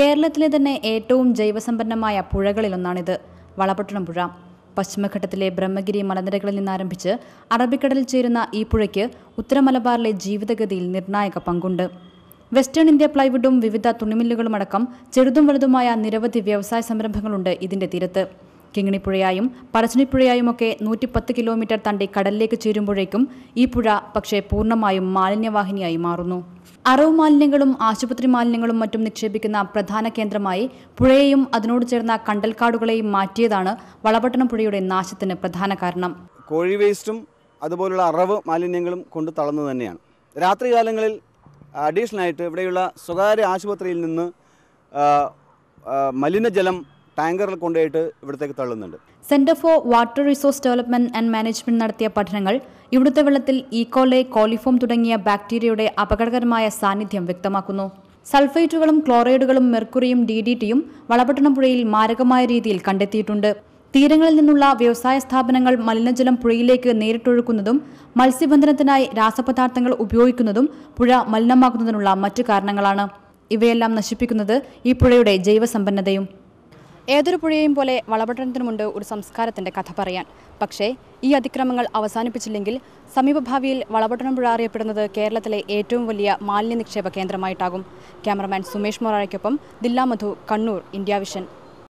കേരളത്തിലെ തന്നെ ഏറ്റവും ജൈവസമ്പന്നമായ പുഴകളിലൊന്നാണിത് വളപട്ടണം പുഴ പശ്ചിമഘട്ടത്തിലെ ബ്രഹ്മഗിരി മലനിരകളിൽ നിന്നാരംഭിച്ച് അറബിക്കടലിൽ ചേരുന്ന ഈ പുഴയ്ക്ക് ഉത്തരമലബാറിലെ ജീവിതഗതിയിൽ നിർണായക പങ്കുണ്ട്. വെസ്റ്റേൺ ഇന്ത്യ പ്ലൈവുഡും വിവിധ തുണിമില്ലുകളുമടക്കം ചെറുതും വലുതുമായ നിരവധി വ്യവസായ സംരംഭങ്ങളുണ്ട് ഇതിന്റെ തീരത്ത്. കിങ്ങിണിപ്പുഴയായും പറശ്ശിനിപ്പുഴയായുമൊക്കെ നൂറ്റിപ്പത്ത് കിലോമീറ്റർ തണ്ടി കടലിലേക്ക് ചേരുമ്പോഴേക്കും ഈ പുഴ പക്ഷേ പൂർണമായും മാലിന്യവാഹിനിയായി മാറുന്നു. അറവ് മാലിന്യങ്ങളും ആശുപത്രി മാലിന്യങ്ങളും മറ്റും നിക്ഷേപിക്കുന്ന പ്രധാന കേന്ദ്രമായി പുഴയെയും അതിനോട് ചേർന്ന കണ്ടൽക്കാടുകളെയും മാറ്റിയതാണ് വളപട്ടണം പുഴയുടെ നാശത്തിന് പ്രധാന കാരണം. കോഴി വേസ്റ്റും അതുപോലുള്ള അറവ് മാലിന്യങ്ങളും കൊണ്ട് തളർന്നു തന്നെയാണ്. രാത്രികാലങ്ങളിൽ അഡീഷണലായിട്ട് ഇവിടെയുള്ള സ്വകാര്യ ആശുപത്രിയിൽ നിന്ന് മലിനജലം ടാങ്കറിൽ കൊണ്ടുപോയിട്ട് ഇവിടത്തേക്ക് തള്ളുന്നുണ്ട്. Centre for water resource development and management നടത്തിയ പഠനങ്ങൾ ഇവിടുത്തെ വെള്ളത്തിൽ ഈക്കോലെ കോളിഫോം തുടങ്ങിയ ബാക്ടീരിയയുടെ അപകടകരമായ സാന്നിധ്യം വ്യക്തമാക്കുന്നു. സൾഫൈറ്റുകളും ക്ലോറൈഡുകളും മെർക്കുറിയും ഡി ഡി ടിയും വളപട്ടണം പുഴയിൽ മാരകമായ രീതിയിൽ കണ്ടെത്തിയിട്ടുണ്ട്. തീരങ്ങളിൽ നിന്നുള്ള വ്യവസായ സ്ഥാപനങ്ങൾ മലിനജലം പുഴയിലേക്ക് നേരിട്ടൊഴുക്കുന്നതും മത്സ്യബന്ധനത്തിനായി രാസപദാർത്ഥങ്ങൾ ഉപയോഗിക്കുന്നതും പുഴ മലിനമാക്കുന്നതിനുള്ള മറ്റു കാരണങ്ങളാണ്. ഇവയെല്ലാം നശിപ്പിക്കുന്നത് ഈ പുഴയുടെ ജൈവസമ്പന്നതയും ഏതൊരു പുഴയെയും പോലെ വളപട്ടണത്തിനുമുണ്ട് ഒരു സംസ്കാരത്തിന്റെ കഥ പറയാൻ. പക്ഷേ ഈ അതിക്രമങ്ങൾ അവസാനിപ്പിച്ചില്ലെങ്കിൽ സമീപഭാവിയിൽ വളപട്ടണം പുഴ അറിയപ്പെടുന്നത് കേരളത്തിലെ ഏറ്റവും വലിയ മാലിന്യ നിക്ഷേപ കേന്ദ്രമായിട്ടാകും. ക്യാമറമാൻ സുമേഷ് മൊറാഴയ്ക്കൊപ്പം ദില്ലാമധു കണ്ണൂർ ഇന്ത്യ വിഷൻ.